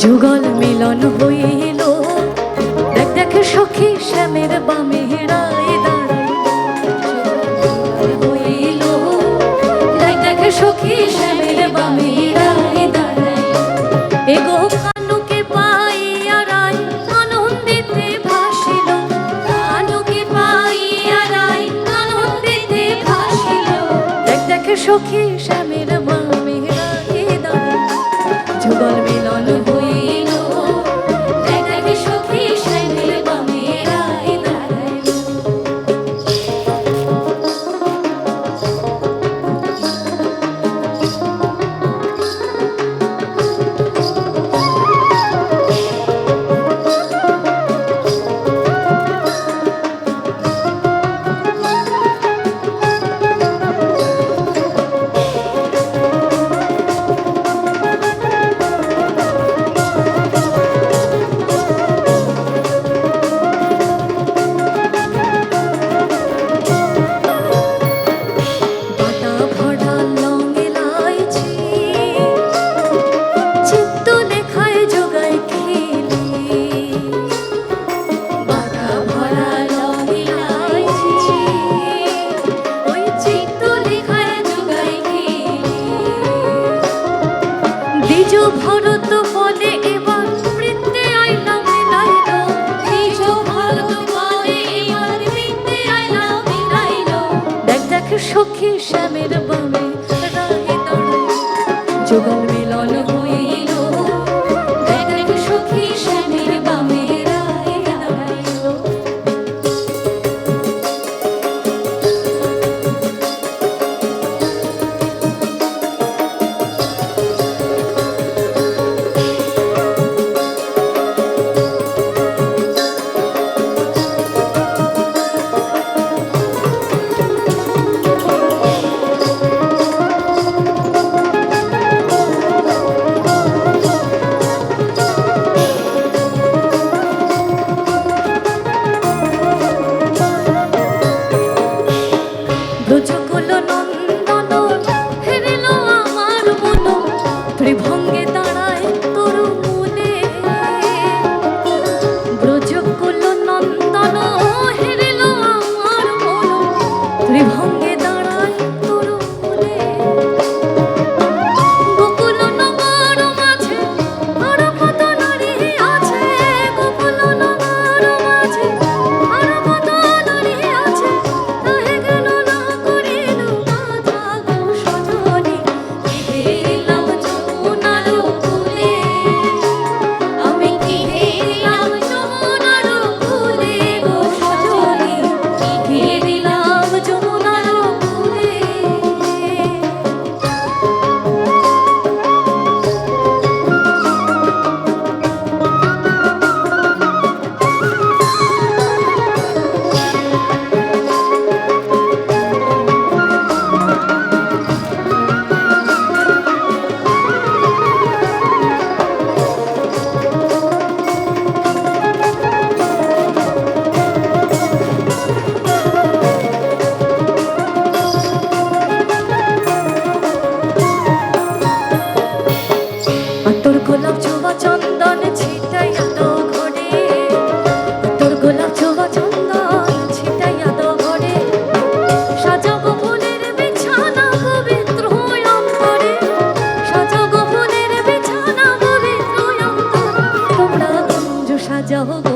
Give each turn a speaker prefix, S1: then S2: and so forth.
S1: যুগল মিলন হয়ে এলো দেখ দেখ সখী শ্যামের বামে হেরায় দাঁড়ায় দেখ দেখ সখী শ্যামের বামে হেরায় এগো কানুকে ভাসিল। কানুকে ভাসিল। সখী শ্যাম still go.